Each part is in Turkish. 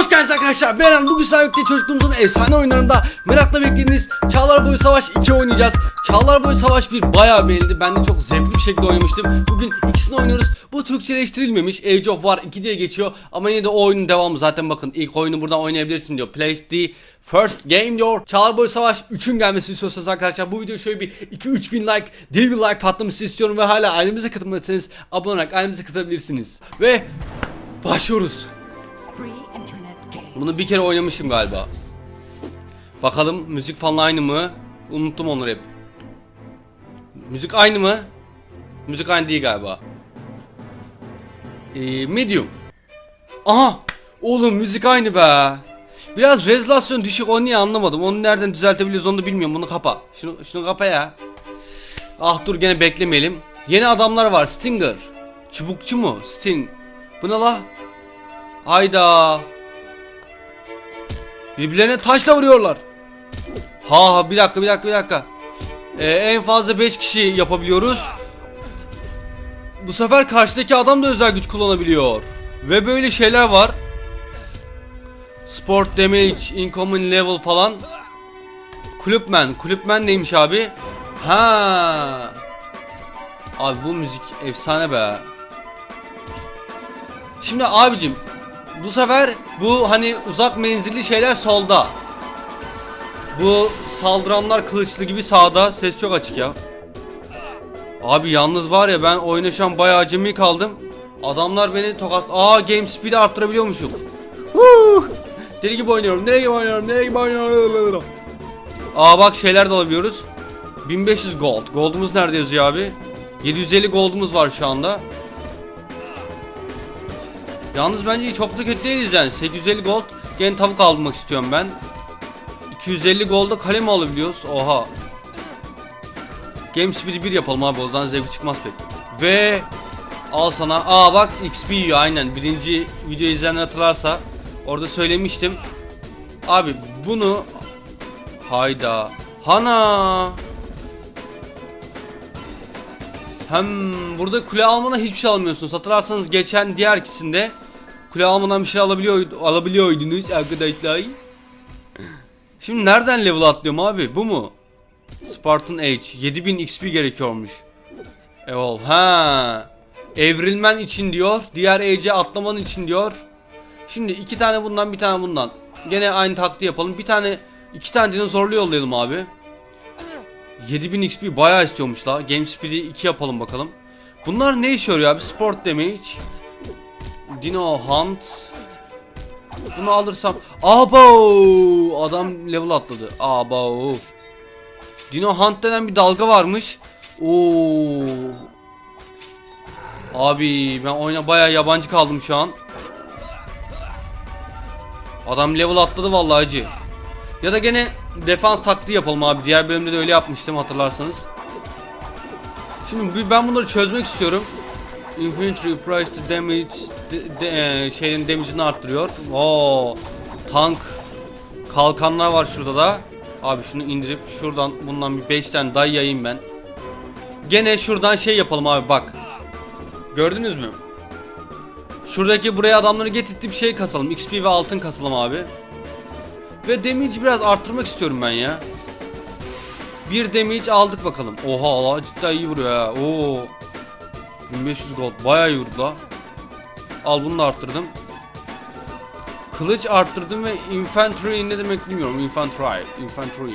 Hoş geldiniz arkadaşlar. Ben Eren. Bugün sahipte çocukluğumuzun efsane oyunlarında merakla beklediğiniz Çağlar Boyu Savaş 2 oynayacağız. Çağlar Boyu Savaş 1 bayağı beğenildi. Ben de çok zevkli bir şekilde oynamıştım. Bugün ikisini oynuyoruz. Bu Türkçeleştirilmemiş. Age of War 2 diye geçiyor. Ama yine de o oyunun devamı. Zaten bakın ilk oyunu buradan oynayabilirsin diyor. Place the first game diyor. Çağlar Boyu Savaş 3'ün gelmesini istiyorsanız arkadaşlar bu video şöyle bir 2-3 bin like, dev bir like patlaması istiyorum. Ve hala ailemize katılmadıysanız abone olarak ailemize katılabilirsiniz. Ve başlıyoruz. Bunu bir kere oynamışım galiba. Bakalım müzik falan aynı mı? Unuttum onları hep. Müzik aynı mı? Müzik aynı değil galiba. Ee, medium. Aha! Oğlum müzik aynı be. Biraz rezolasyon düşük onu niye anlamadım. Onu nereden düzeltebiliyoruz onu da bilmiyorum. Bunu kapa. Şunu, şunu kapa ya. Ah dur gene beklemeyelim. Yeni adamlar var. Stinger. Çubukçu mu? Sting. Bu ne la? Hayda. Birbirlerine taşla vuruyorlar. Ha bir dakika bir dakika bir dakika. Ee, en fazla 5 kişi yapabiliyoruz. Bu sefer karşıdaki adam da özel güç kullanabiliyor. Ve böyle şeyler var. Sport damage, incoming level falan. Kulüpmen. Kulüpmen neymiş abi? Ha. Abi bu müzik efsane be. Şimdi abicim bu sefer bu hani uzak menzilli şeyler solda. Bu saldıranlar kılıçlı gibi sağda. Ses çok açık ya. Abi yalnız var ya ben oyuna şu an bayağı acemi kaldım. Adamlar beni tokat... Aa game speed'i arttırabiliyormuşum. Huh! Deli gibi oynuyorum. Nereye gibi oynuyorum? Nereye gibi oynuyorum? Aa bak şeyler de alabiliyoruz. 1500 gold. Gold'umuz nerede yazıyor abi? 750 gold'umuz var şu anda. Yalnız bence çok da kötü değiliz yani. 850 gold. Gene tavuk almak istiyorum ben. 250 gold'a kalem alabiliyoruz. Oha. Game Speed'i 1 yapalım abi o zaman zevki çıkmaz pek. Ve al sana. Aa bak XP yiyor aynen. Birinci video izleyenler hatırlarsa orada söylemiştim. Abi bunu hayda. Hana. Hem burada kule almana hiçbir şey almıyorsunuz. Hatırlarsanız geçen diğer ikisinde kule almadan bir şey alabiliyor alabiliyordunuz arkadaşlar. Şimdi nereden level atlıyorum abi? Bu mu? Spartan Age 7000 XP gerekiyormuş. Evol. Ha. Evrilmen için diyor. Diğer Age'e atlaman için diyor. Şimdi iki tane bundan bir tane bundan. Gene aynı taktiği yapalım. Bir tane iki tane dinozorlu yollayalım abi. 7000 XP bayağı istiyormuş la. Game Speed'i 2 yapalım bakalım. Bunlar ne işe yarıyor abi? Sport Damage. Dino Hunt. Bunu alırsam. Abo! Adam level atladı. Abo! Dino Hunt denen bir dalga varmış. Oo. Abi ben oyuna bayağı yabancı kaldım şu an. Adam level atladı vallahi acı. Ya da gene defans taktiği yapalım abi. Diğer bölümde de öyle yapmıştım hatırlarsanız. Şimdi ben bunları çözmek istiyorum. Infantry price to damage de, de- e, şeyin damage'ini arttırıyor. Oo, tank kalkanlar var şurada da. Abi şunu indirip şuradan bundan bir 5 tane dayayayım ben. Gene şuradan şey yapalım abi bak. Gördünüz mü? Şuradaki buraya adamları getirtip şey kasalım. XP ve altın kasalım abi. Ve damage biraz arttırmak istiyorum ben ya. Bir damage aldık bakalım. Oha Allah cidden iyi vuruyor ha. Oo. 1500 gold bayağı iyi vurdu la. Al bunu da arttırdım. Kılıç arttırdım ve infantry ne demek bilmiyorum. Infantry, infantry.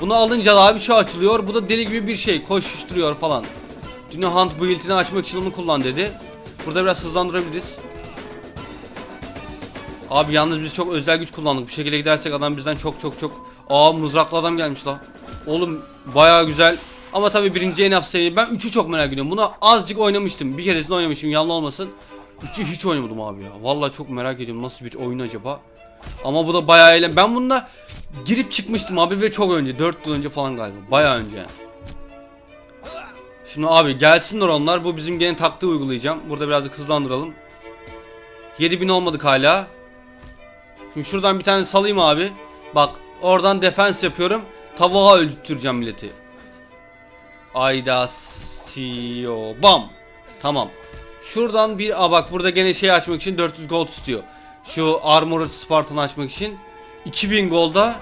Bunu alınca da abi şu açılıyor. Bu da deli gibi bir şey. Koşuşturuyor falan. Dino Hunt build'ini açmak için onu kullan dedi. Burada biraz hızlandırabiliriz. Abi yalnız biz çok özel güç kullandık. Bu şekilde gidersek adam bizden çok çok çok... Aa mızraklı adam gelmiş la. Oğlum baya güzel. Ama tabii birinci en seviye. Ben 3'ü çok merak ediyorum. Buna azıcık oynamıştım. Bir keresinde oynamışım. Yalan olmasın. 3'ü hiç oynamadım abi ya. Vallahi çok merak ediyorum nasıl bir oyun acaba. Ama bu da bayağı eğlen. Ben bunda girip çıkmıştım abi ve çok önce. 4 yıl önce falan galiba. Bayağı önce yani. Şimdi abi gelsinler onlar. Bu bizim gene taktiği uygulayacağım. Burada birazcık hızlandıralım. 7000 olmadık hala. Şimdi şuradan bir tane salayım abi. Bak oradan defens yapıyorum. Tavuğa öldürteceğim milleti. Ayda Bam. Tamam. Şuradan bir a bak burada gene şey açmak için 400 gold istiyor. Şu Armored Spartan'ı açmak için. 2000 golda.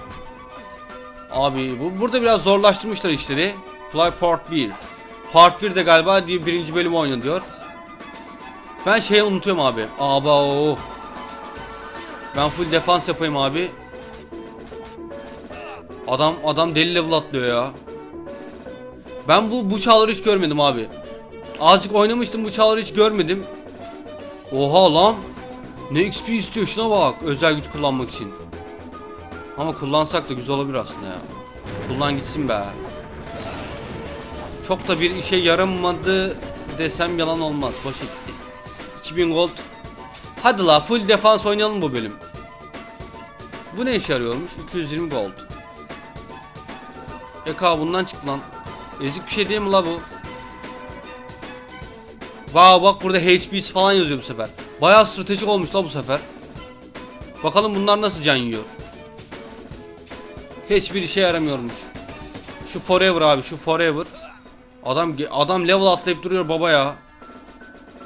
Abi bu burada biraz zorlaştırmışlar işleri. Play Part 1. Part 1 de galiba diye birinci bölüm oynuyor diyor. Ben şeyi unutuyorum abi. Aba o. Ben full defans yapayım abi. Adam adam deli level atlıyor ya. Ben bu bu çağları hiç görmedim abi. Azıcık oynamıştım bu çağları hiç görmedim. Oha lan. Ne XP istiyor şuna bak özel güç kullanmak için. Ama kullansak da güzel olabilir aslında ya. Kullan gitsin be. Çok da bir işe yaramadı desem yalan olmaz. Boşa gitti. 2000 gold. Hadi la full defans oynayalım bu bölüm. Bu ne işe yarıyormuş? 220 gold. Eka bundan çıktı lan. Ezik bir şey değil mi la bu? Vay bak burada HP'si falan yazıyor bu sefer. Bayağı stratejik olmuş la bu sefer. Bakalım bunlar nasıl can yiyor. Hiçbir işe yaramıyormuş. Şu forever abi şu forever. Adam adam level atlayıp duruyor baba ya.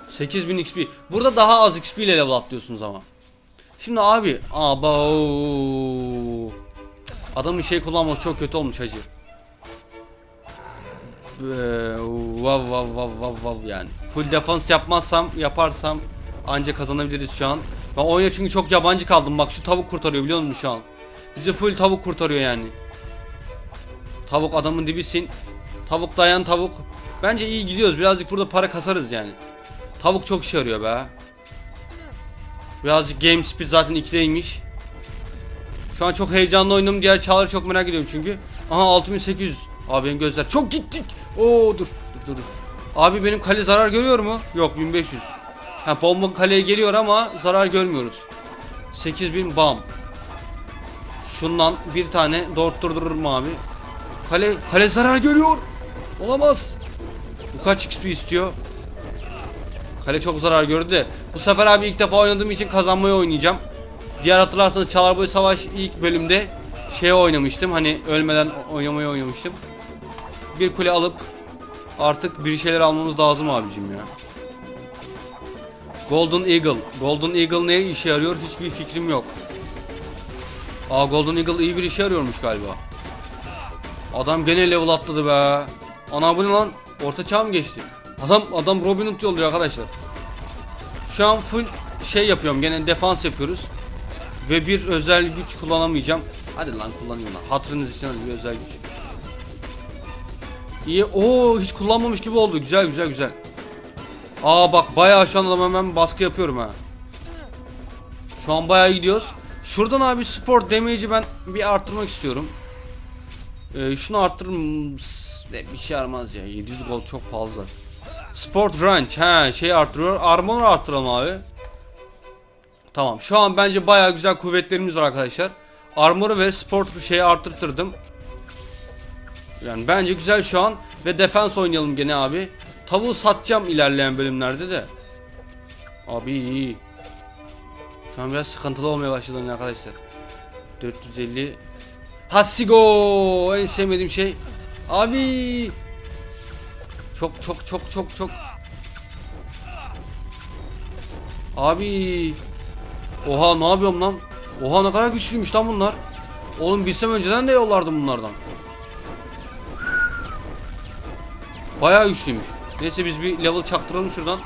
8000 XP. Burada daha az XP ile level atlıyorsunuz ama. Şimdi abi aba Adamın şey kullanması çok kötü olmuş hacı. Vav vav vav vav vav yani. Full defans yapmazsam yaparsam ancak kazanabiliriz şu an. Ben oyuna çünkü çok yabancı kaldım. Bak şu tavuk kurtarıyor biliyor musun şu an? Bizi full tavuk kurtarıyor yani. Tavuk adamın dibisin. Tavuk dayan tavuk. Bence iyi gidiyoruz. Birazcık burada para kasarız yani. Tavuk çok işe yarıyor be. Birazcık game speed zaten 2'deymiş. Şu an çok heyecanlı oynadım. Diğer çağları çok merak ediyorum çünkü. Aha 6800. Abi benim gözler çok gittik. Oo dur. Dur dur dur. Abi benim kale zarar görüyor mu? Yok 1500. Ha bomba kaleye geliyor ama zarar görmüyoruz. 8000 bam. Şundan bir tane durdurur mu abi? Kale kale zarar görüyor. Olamaz. Bu kaç XP istiyor? Kale çok zarar gördü de. Bu sefer abi ilk defa oynadığım için kazanmayı oynayacağım. Diğer hatırlarsanız Çağlarboy Savaş ilk bölümde şey oynamıştım. Hani ölmeden oynamayı oynamıştım. Bir kule alıp artık bir şeyler almamız lazım abicim ya. Golden Eagle. Golden Eagle ne işe yarıyor? Hiçbir fikrim yok. Aa Golden Eagle iyi bir işe yarıyormuş galiba. Adam gene level atladı be. Ana bu ne lan? Orta çağ mı geçti? Adam adam Robin Hood yolluyor arkadaşlar. Şu an full şey yapıyorum. Gene defans yapıyoruz. Ve bir özel güç kullanamayacağım. Hadi lan kullanayım lan. Hatırınız için bir özel güç. İyi. Oo hiç kullanmamış gibi oldu. Güzel güzel güzel. Aa bak bayağı şu an hemen baskı yapıyorum ha. Şu an bayağı gidiyoruz. Şuradan abi spor damage'i ben bir arttırmak istiyorum. Ee, şunu arttırırım. Bir şey yaramaz ya. 700 gold çok pahalı zaten. Sport range ha şey arttırıyor. Armor arttıralım abi. Tamam. Şu an bence bayağı güzel kuvvetlerimiz var arkadaşlar. Armor'u ve sport şeyi arttırtırdım. Yani bence güzel şu an ve defans oynayalım gene abi. Tavuğu satacağım ilerleyen bölümlerde de. Abi iyi. Şu an biraz sıkıntılı olmaya başladı arkadaşlar. 450 Hasigo en sevmediğim şey. Abi çok çok çok çok çok Abi Oha ne yapıyorum lan? Oha ne kadar güçlüymüş lan bunlar. Oğlum bilsem önceden de yollardım bunlardan. Bayağı güçlüymüş. Neyse biz bir level çaktıralım şuradan.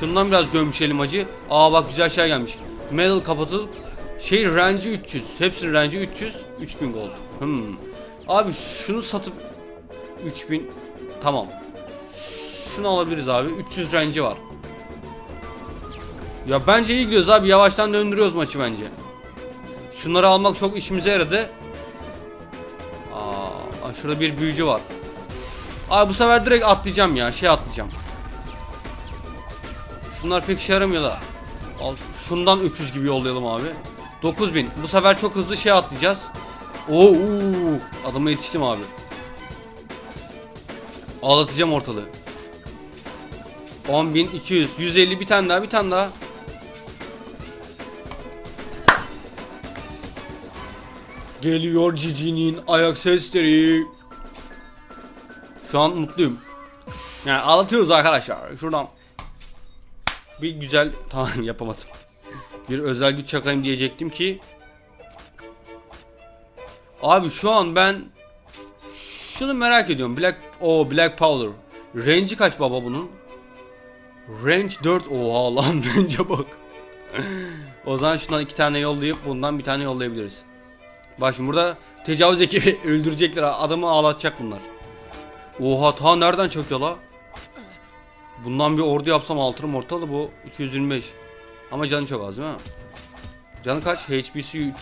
Şundan biraz gömüşelim acı. Aa bak güzel şey gelmiş. Medal kapatılıp şey range 300. Hepsinin range 300. 3000 gold. Hmm. Abi şunu satıp 3000 tamam. Şunu alabiliriz abi. 300 range var. Ya bence iyi gidiyoruz abi. Yavaştan döndürüyoruz maçı bence. Şunları almak çok işimize yaradı. Aa, şurada bir büyücü var. Abi bu sefer direkt atlayacağım ya. Şey atlayacağım. Şunlar pek işe yaramıyor da. Al, şundan öküz gibi yollayalım abi. 9000. Bu sefer çok hızlı şey atlayacağız. Oo, adama yetiştim abi. Ağlatacağım ortalığı. 10200, 150 bir tane daha, bir tane daha. Geliyor Cici'nin ayak sesleri. Şu an mutluyum. Yani ağlatıyoruz arkadaşlar. Şuradan bir güzel tamam yapamadım. Bir özel güç çakayım diyecektim ki. Abi şu an ben şunu merak ediyorum. Black o Black Powder. Range'i kaç baba bunun? Range 4. Oha lan range'e bak. o zaman şundan iki tane yollayıp bundan bir tane yollayabiliriz. Bak şimdi burada tecavüz ekibi öldürecekler. Adamı ağlatacak bunlar. Oha ta nereden çakıyor la? Bundan bir ordu yapsam altırım ortalı bu 225. Ama canı çok az değil mi? Canı kaç? HP'si 300.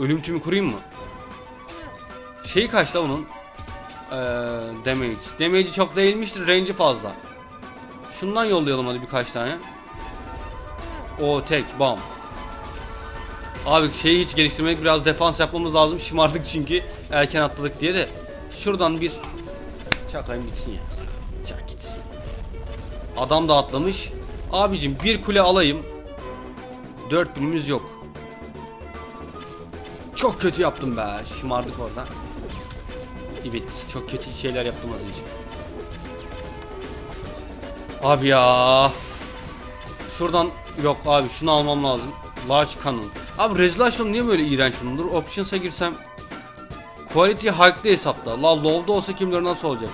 Ölüm tümü kurayım mı? Şeyi kaç da onun? Ee, damage. Damage'i çok değilmiştir. Range'i fazla. Şundan yollayalım hadi birkaç tane. O tek bam. Abi şeyi hiç geliştirmek biraz defans yapmamız lazım. Şımardık çünkü erken atladık diye de. Şuradan bir çakayım gitsin ya. Çak gitsin. Adam da atlamış. Abicim bir kule alayım. 4000'imiz yok. Çok kötü yaptım be. Şımardık orada. Evet, çok kötü şeyler yaptım az önce. Abi ya. Şuradan yok abi şunu almam lazım. Large Cannon. Abi Resolution niye böyle iğrenç bundur? Options'a girsem Quality Hight'de hesapta. La Low'da olsa kim bilir nasıl olacak?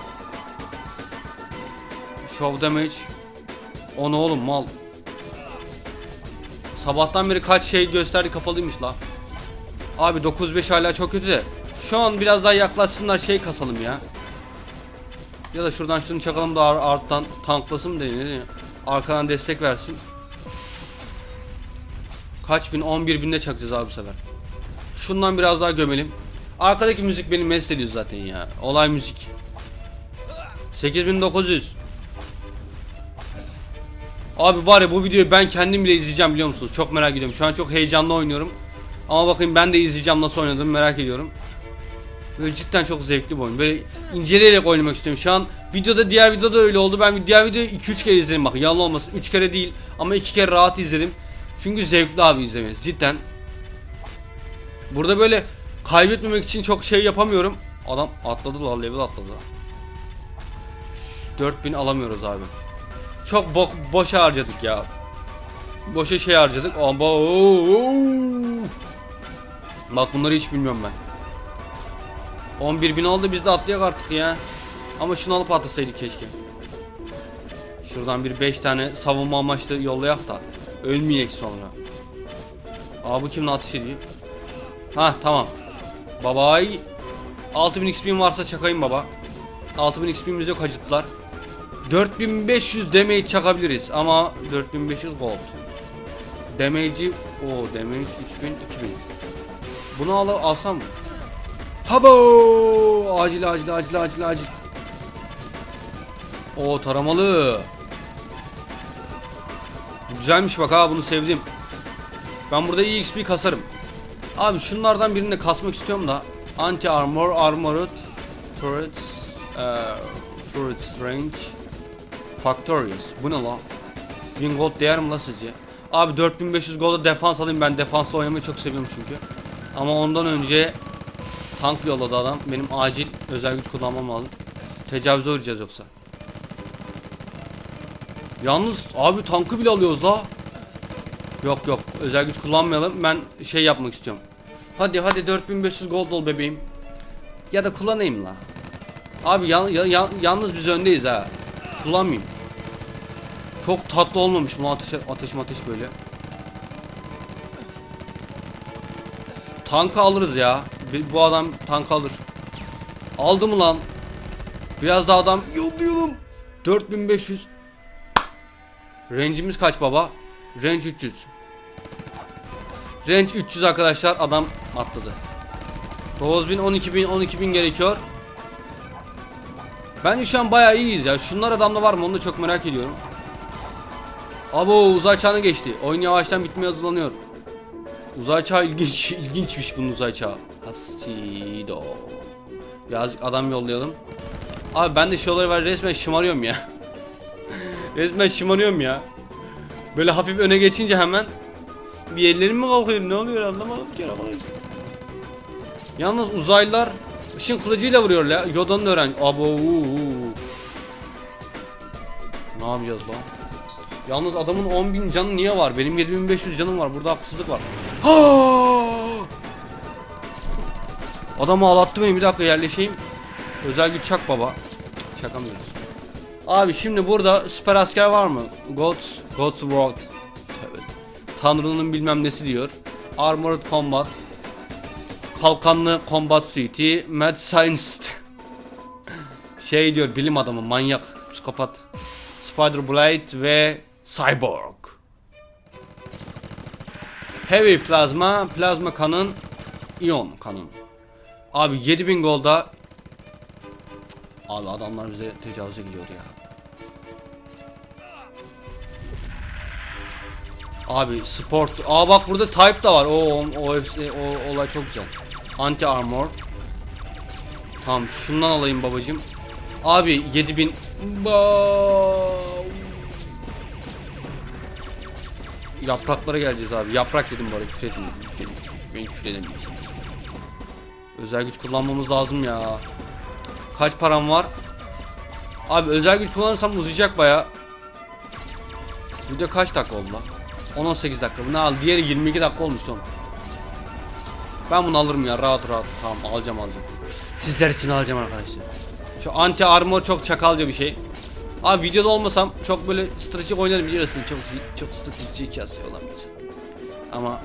Show Damage. O ne oğlum mal. Sabahtan beri kaç şey gösterdi kapalıymış la. Abi 9.5 hala çok kötü de. Şu an biraz daha yaklaşsınlar şey kasalım ya. Ya da şuradan şunu çakalım da ar arttan tanklasın diyeyim. Arkadan destek versin. Kaç bin? 11 binde çakacağız abi bu sefer. Şundan biraz daha gömelim. Arkadaki müzik beni mest ediyor zaten ya. Olay müzik. 8900. Abi var ya bu videoyu ben kendim bile izleyeceğim biliyor musunuz? Çok merak ediyorum. Şu an çok heyecanlı oynuyorum. Ama bakayım ben de izleyeceğim nasıl oynadığımı merak ediyorum. Böyle cidden çok zevkli bir oyun. Böyle inceleyerek oynamak istiyorum. Şu an videoda diğer videoda öyle oldu. Ben diğer videoyu 2-3 kere izledim bakın. Yalan olmasın. 3 kere değil ama 2 kere rahat izledim. Çünkü zevkli abi izlemesi cidden. Burada böyle kaybetmemek için çok şey yapamıyorum. Adam atladı la level atladı. Şş, 4000 alamıyoruz abi. Çok bo boşa harcadık ya. Boşa şey harcadık. Aba Bak bunları hiç bilmiyorum ben. 11 bin oldu biz de atlayak artık ya. Ama şunu alıp atlasaydık keşke. Şuradan bir 5 tane savunma amaçlı yollayak da ölmeyek sonra. Aa bu kimle ateş ediyor? Ha tamam. Babay 6000 XP'm varsa çakayım baba. 6000 XP'miz yok acıttılar. 4500 damage çakabiliriz ama 4500 gold. Damage'i o damage 3000 2000. Bunu al alsam mı? Habo! Acil acil acil acil acil. O taramalı. Güzelmiş bak ha bunu sevdim. Ben burada iyi XP kasarım. Abi şunlardan birini de kasmak istiyorum da. Anti armor, armored, turrets, eee turret range, factorious. Bu ne la? 1000 gold değer mi la sizce? Abi 4500 golda defans alayım ben defansla oynamayı çok seviyorum çünkü. Ama ondan önce tank yolladı adam. Benim acil özel güç kullanmam lazım. Tecavüze uğrayacağız yoksa. Yalnız abi tankı bile alıyoruz la. Yok yok özel güç kullanmayalım. Ben şey yapmak istiyorum. Hadi hadi 4500 gold ol bebeğim. Ya da kullanayım la. Abi ya- ya- yalnız biz öndeyiz ha. Kullanmayayım. Çok tatlı olmamış bu ateş ateş ateş böyle. Tankı alırız ya. Bu adam tank alır. Aldı mı lan? Biraz daha adam yolluyorum. 4500. Range'imiz kaç baba? Range 300. Range 300 arkadaşlar adam atladı. 9000 12000 12000 gerekiyor. Bence şu an bayağı iyiyiz ya. Şunlar adamda var mı onu da çok merak ediyorum. Abo uzay çağına geçti. Oyun yavaştan bitmeye hazırlanıyor. Uzay çağı ilginç, ilginçmiş bunun uzay çağı. Hasido. Birazcık adam yollayalım. Abi ben de şey olayı var resmen şımarıyorum ya. resmen şımarıyorum ya. Böyle hafif öne geçince hemen bir yerlerim mi kalkıyor ne oluyor anlamadım ki arkadaş. Yalnız uzaylılar ışın kılıcıyla vuruyor ya. Yoda'nın öğren. Abo. Ne yapacağız lan? Yalnız adamın 10.000 canı niye var? Benim 7500 canım var. Burada haksızlık var. Ha! Adam ağlattı beni. Bir dakika yerleşeyim. Özel güç çak baba. Çakamıyoruz. Abi şimdi burada süper asker var mı? Gods, Gods World. Tanrı'nın bilmem nesi diyor. Armored Combat. Kalkanlı Combat Suite'i. Mad Scientist. şey diyor bilim adamı manyak. Psikopat. Spider Blade ve Cyborg. Heavy Plasma, Plazma kanın, iyon kanın. Abi 7000 golda Abi adamlar bize tecavüze gidiyor ya. Abi sport. Aa bak burada type da var. O o, o, o olay çok güzel. Anti armor. Tamam şundan alayım babacım. Abi 7000 Ba- Yapraklara geleceğiz abi. Yaprak dedim bu arada küfür edemeyeceğim. Özel güç kullanmamız lazım ya. Kaç param var? Abi özel güç kullanırsam uzayacak baya. Video kaç dakika oldu lan? 10-18 dakika. Bu ne al? Diğeri 22 dakika olmuş son. Ben bunu alırım ya rahat rahat. Tamam alacağım alacağım. Sizler için alacağım arkadaşlar. Şu anti armor çok çakalca bir şey. Abi videoda olmasam çok böyle stratejik oynarım biliyorsun. Çok çok stratejik yazıyor bir insan. Ama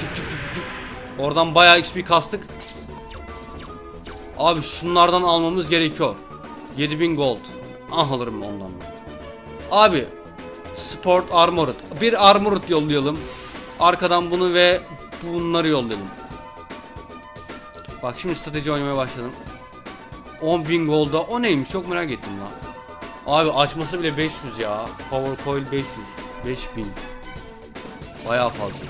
cüp cüp cüp cüp. Oradan bayağı XP kastık. Abi şunlardan almamız gerekiyor. 7000 gold. Ah alırım ondan. Abi Sport Armored. Bir Armored yollayalım. Arkadan bunu ve bunları yollayalım. Bak şimdi strateji oynamaya başladım. 10.000 golda. O neymiş çok merak ettim lan. Abi açması bile 500 ya. Power coil 500. 5000. Bayağı fazla.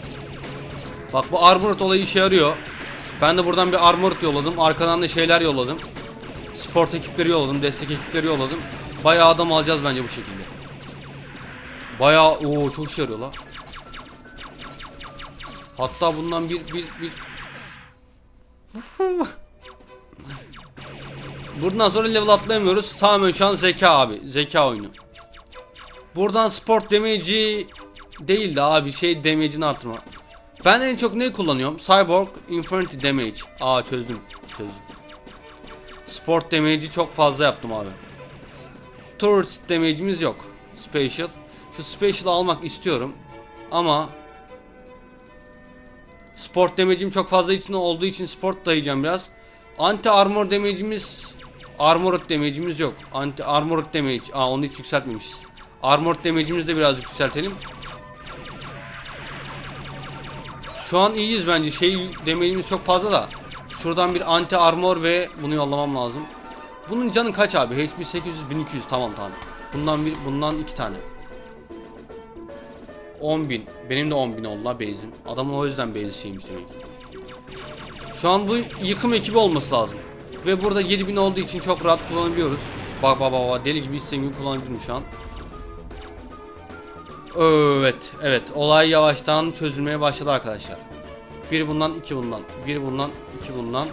Bak bu Armored olayı işe yarıyor. Ben de buradan bir Armored yolladım. Arkadan da şeyler yolladım. Sport ekipleri yolladım. Destek ekipleri yolladım. Bayağı adam alacağız bence bu şekilde. Bayağı o çok işe yarıyor la. Hatta bundan bir bir bir Buradan sonra level atlayamıyoruz. Tamamen şu an zeka abi. Zeka oyunu. Buradan sport damage'i değil de abi şey damage'ini arttırma. Ben en çok ne kullanıyorum? Cyborg Infinity Damage. Aa çözdüm. Çözdüm. Sport damage'i çok fazla yaptım abi. Turret damage'imiz yok. Special. Şu special almak istiyorum. Ama Sport damage'im çok fazla için olduğu için sport dayayacağım biraz. Anti armor damage'imiz Armored damage'imiz yok. Anti armored damage. Aa onu hiç yükseltmemişiz. Armored damage'imizi de biraz yükseltelim. Şu an iyiyiz bence. Şey damage'imiz çok fazla da. Şuradan bir anti armor ve bunu yollamam lazım. Bunun canı kaç abi? HP 800 1200 tamam tamam. Bundan bir bundan iki tane. 10.000. Benim de 10.000 oldu la base'im. Adamın o yüzden base şeymiş demek. Şu an bu yıkım ekibi olması lazım. Ve burada 7000 olduğu için çok rahat kullanabiliyoruz. Bak bak bak, deli gibi istediğim gibi kullanabilirim şu an. Evet, evet. Olay yavaştan çözülmeye başladı arkadaşlar. Bir bundan, iki bundan. Bir bundan, iki bundan.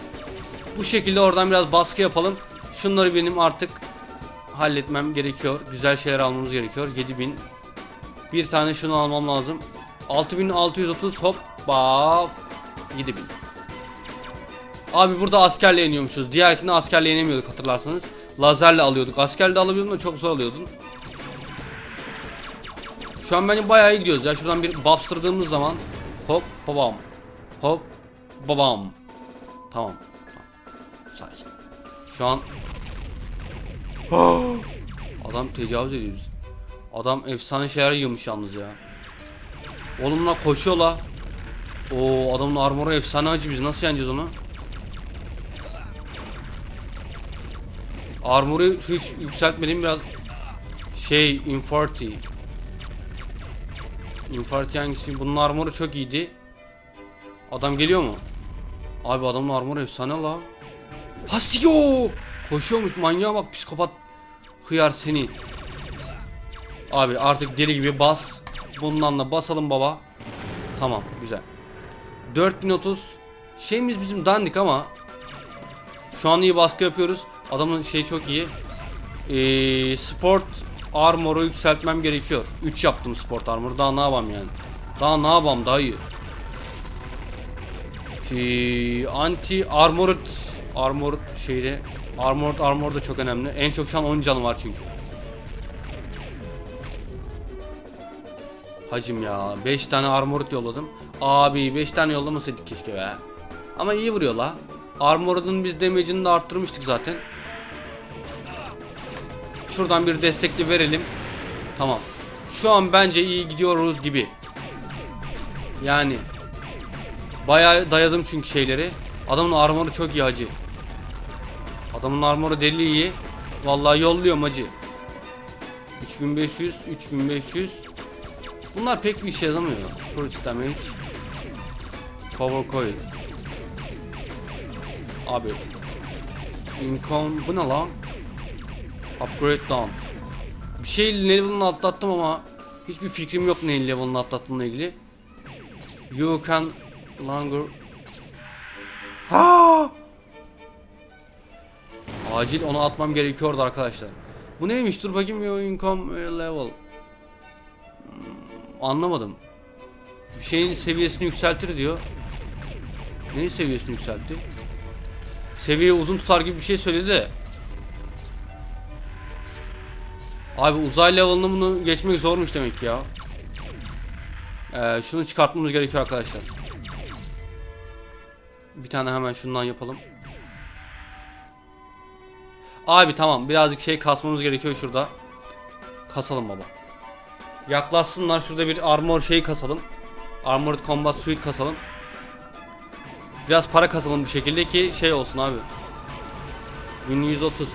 Bu şekilde oradan biraz baskı yapalım. Şunları benim artık halletmem gerekiyor. Güzel şeyler almamız gerekiyor. 7000. Bir tane şunu almam lazım. 6630 hop. Bak. 7000. Abi burada askerle yeniyormuşuz. Diğerkinde askerle yenemiyorduk hatırlarsanız. Lazerle alıyorduk. Askerle alabiliyordun da çok zor alıyordun. Şu an bence bayağı iyi gidiyoruz ya. Şuradan bir bastırdığımız zaman hop babam. Hop babam. Tamam. tamam. Sakin. Şu an Adam tecavüz ediyor bizi. Adam efsane şeyler yığmış yalnız ya. Oğlum lan koşuyor la. Oo adamın armoru efsane acı biz nasıl yeneceğiz onu? Armoru hiç yükseltmedim biraz şey Inferti. Inferti hangisi? Bunun armoru çok iyiydi. Adam geliyor mu? Abi adamın armoru efsane la. Hasio! Koşuyormuş manyağa bak psikopat hıyar seni. Abi artık deli gibi bas. Bundan da basalım baba. Tamam güzel. 4030 şeyimiz bizim dandik ama şu an iyi baskı yapıyoruz. Adamın şey çok iyi. Ee, sport armoru yükseltmem gerekiyor. 3 yaptım sport armor. Daha ne yapam yani? Daha ne yapam daha iyi. Ki anti armored armored şeyde armored armor da çok önemli. En çok şu an 10 canı var çünkü. Hacım ya 5 tane armored yolladım. Abi 5 tane yollamasaydık keşke be. Ama iyi vuruyor la. Armored'ın biz damage'ini de arttırmıştık zaten. Şuradan bir destekli verelim. Tamam. Şu an bence iyi gidiyoruz gibi. Yani bayağı dayadım çünkü şeyleri. Adamın armoru çok iyi hacı. Adamın armoru deli iyi. Vallahi yolluyorum hacı. 3500, 3500. Bunlar pek bir işe yaramıyor. Force damage. Cover coil. Abi. Income bu ne lan? Upgrade down. Bir şey level'ını atlattım ama hiçbir fikrim yok neyin level'ını atlattığımla ilgili. You can longer Ha! Acil onu atmam gerekiyordu arkadaşlar. Bu neymiş? Dur bakayım your income level. Anlamadım. Bir şeyin seviyesini yükseltir diyor. Neyin seviyesini yükseltti? Seviye uzun tutar gibi bir şey söyledi. Abi uzay level'ını bunu geçmek zormuş demek ya. Ee, şunu çıkartmamız gerekiyor arkadaşlar. Bir tane hemen şundan yapalım. Abi tamam birazcık şey kasmamız gerekiyor şurada. Kasalım baba. Yaklaşsınlar şurada bir armor şeyi kasalım. Armored Combat Suite kasalım. Biraz para kasalım bu şekilde ki şey olsun abi. 1130.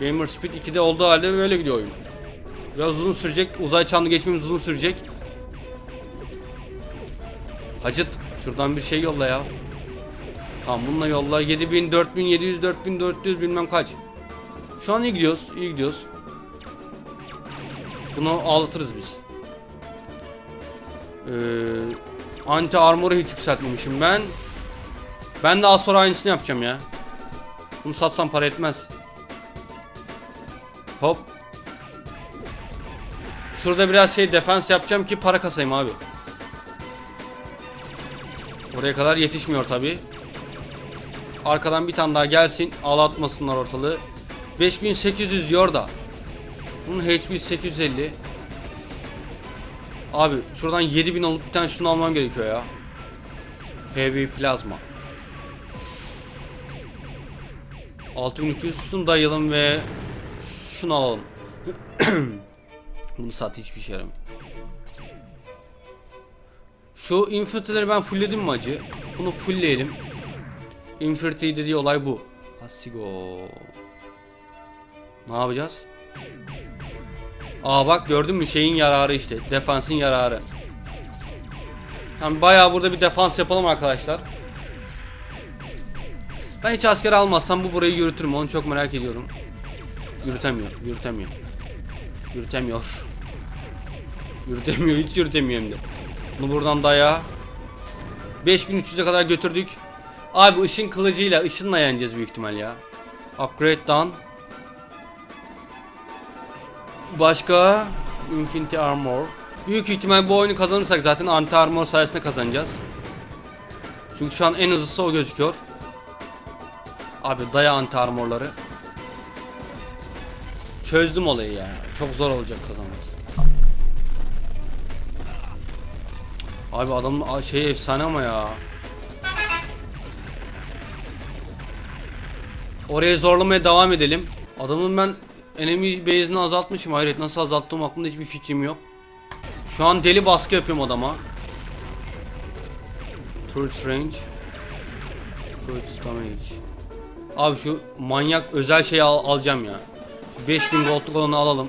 Gamer Speed 2'de olduğu halde böyle gidiyor oyun. Biraz uzun sürecek. Uzay çağını geçmemiz uzun sürecek. Hacıt şuradan bir şey yolla ya. Tamam bununla yolla. 7000, 4700, 4400 bilmem kaç. Şu an iyi gidiyoruz. iyi gidiyoruz. Bunu ağlatırız biz. Ee, anti armor'u hiç yükseltmemişim ben. Ben de az sonra aynısını yapacağım ya. Bunu satsam para etmez. Hop. Şurada biraz şey defans yapacağım ki para kasayım abi. Oraya kadar yetişmiyor tabi. Arkadan bir tane daha gelsin. Ağlatmasınlar ortalığı. 5800 diyor da. Bunun HP 850. Abi şuradan 7000 alıp bir tane şunu almam gerekiyor ya. Heavy plazma. 6300 şunu dayayalım ve şunu alalım. Bunu sat hiçbir şey yaramıyor. Şu infinity'leri ben fullledim mi acı? Bunu fullleyelim. Infinity dediği olay bu. Hasigo. Ne yapacağız? Aa bak gördün mü şeyin yararı işte. Defansın yararı. Tam bayağı burada bir defans yapalım arkadaşlar. Ben hiç asker almazsam bu burayı yürütür mü onu çok merak ediyorum. Yürütemiyor, yürütemiyor. Yürütemiyor. Yürütemiyor, hiç yürütemiyor hem de. Bunu buradan daya. 5300'e kadar götürdük. Abi ışın kılıcıyla, ışınla yeneceğiz büyük ihtimal ya. Upgrade done. Başka Infinity Armor. Büyük ihtimal bu oyunu kazanırsak zaten anti armor sayesinde kazanacağız. Çünkü şu an en hızlısı o gözüküyor. Abi daya anti armorları. Çözdüm olayı ya. Çok zor olacak kazanması. Abi adamın a- şey efsane ama ya. Oraya zorlamaya devam edelim. Adamın ben enemy base'ini azaltmışım. Hayret nasıl azalttığım hakkında hiçbir fikrim yok. Şu an deli baskı yapıyorum adama. Turret range. Turret damage. Abi şu manyak özel şeyi al- alacağım ya. Şu 5000 gold'luk olanı alalım.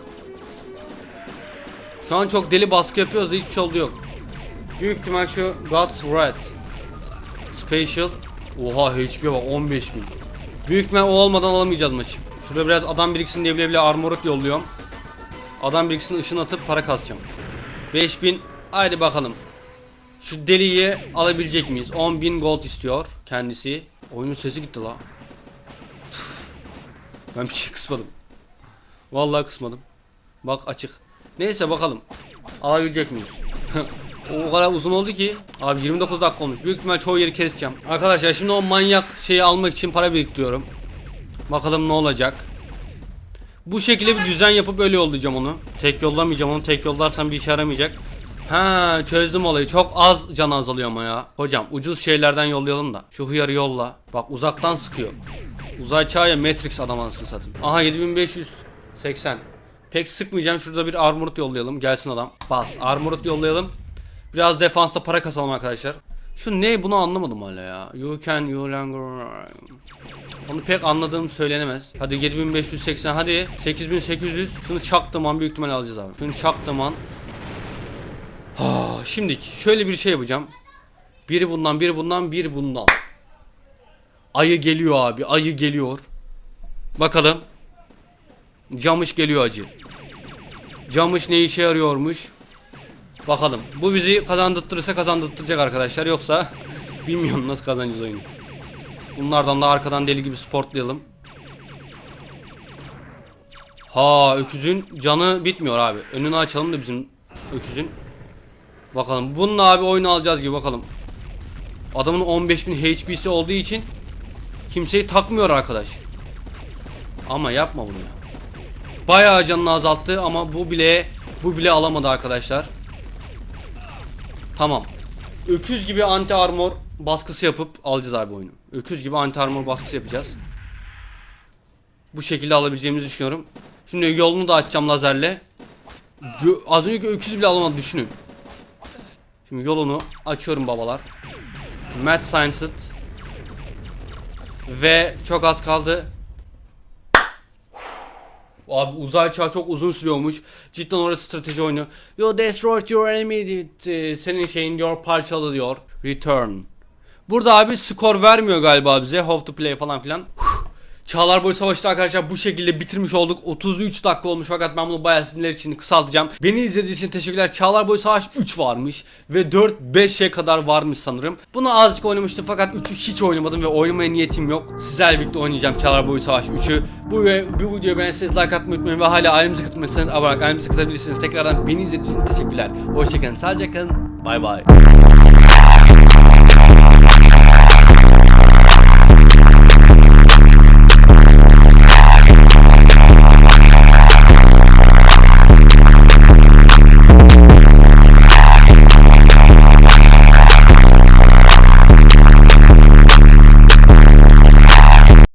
Şu an çok deli baskı yapıyoruz da hiçbir şey oldu yok. Büyük ihtimal şu God's Wrath. Special. Oha HP bak 15000. Büyük ihtimal o olmadan alamayacağız maçı. Şurada biraz adam biriksin diye bile bile armorut yolluyorum. Adam biriksin ışın atıp para kasacağım. 5000 haydi bakalım. Şu deliyi alabilecek miyiz? 10.000 gold istiyor kendisi. Oyunun sesi gitti la. ben bir şey kısmadım. Vallahi kısmadım. Bak açık. Neyse bakalım. Alabilecek miyiz? o kadar uzun oldu ki. Abi 29 dakika olmuş. Büyük ihtimal çoğu yeri keseceğim. Arkadaşlar şimdi o manyak şeyi almak için para biriktiriyorum. Bakalım ne olacak. Bu şekilde bir düzen yapıp öyle yollayacağım onu. Tek yollamayacağım onu. Tek yollarsam bir işe yaramayacak. Ha çözdüm olayı. Çok az can azalıyor ama ya. Hocam ucuz şeylerden yollayalım da. Şu hıyarı yolla. Bak uzaktan sıkıyor. Uzay çağı ya Matrix adam anasını satayım. Aha 7580. Pek sıkmayacağım. Şurada bir armorut yollayalım. Gelsin adam. Bas. Armorut yollayalım. Biraz defansta para kasalım arkadaşlar. Şu ne bunu anlamadım hala ya. You can you longer. Onu pek anladığım söylenemez. Hadi 7580 hadi 8800 şunu çaktım an büyük ihtimal alacağız abi. Şunu çaktım an. Ha, şimdiki şöyle bir şey yapacağım. Biri bundan, biri bundan, biri bundan. Ayı geliyor abi, ayı geliyor. Bakalım. Camış geliyor acı. Camış ne işe yarıyormuş? Bakalım. Bu bizi kazandırtırırsa kazandırtacak arkadaşlar. Yoksa bilmiyorum nasıl kazanacağız oyunu. Bunlardan da arkadan deli gibi sportlayalım. Ha öküzün canı bitmiyor abi. Önünü açalım da bizim öküzün. Bakalım. Bununla abi oyunu alacağız gibi bakalım. Adamın 15.000 HP'si olduğu için kimseyi takmıyor arkadaş. Ama yapma bunu ya. Bayağı canını azalttı ama bu bile bu bile alamadı arkadaşlar. Tamam. Öküz gibi anti armor baskısı yapıp alacağız abi oyunu. Öküz gibi anti armor baskısı yapacağız. Bu şekilde alabileceğimizi düşünüyorum. Şimdi yolunu da açacağım lazerle. Gö- Az önceki öküz bile alamadı düşünün. Şimdi yolunu açıyorum babalar. Mad Scientist. Ve çok az kaldı. Abi uzay çağı çok uzun sürüyormuş. Cidden orası strateji oyunu. You destroyed your enemy. e, Senin şeyin diyor parçalı Return. Burada abi skor vermiyor galiba bize. How to play falan filan. Çağlar boyu savaşta arkadaşlar bu şekilde bitirmiş olduk. 33 dakika olmuş fakat ben bunu bayağı sizler için kısaltacağım. Beni izlediğiniz için teşekkürler. Çağlar boyu savaş 3 varmış ve 4-5'e kadar varmış sanırım. Bunu azıcık oynamıştım fakat 3'ü hiç oynamadım ve oynamaya niyetim yok. Sizlerle birlikte oynayacağım Çağlar boyu savaş 3'ü. Bu ve bu videoyu beğendiyseniz like atmayı unutmayın ve hala ailemize katılmayırsanız abone olarak ailemize katılabilirsiniz. Tekrardan beni izlediğiniz için teşekkürler. Hoşçakalın, kalın. Bay bay.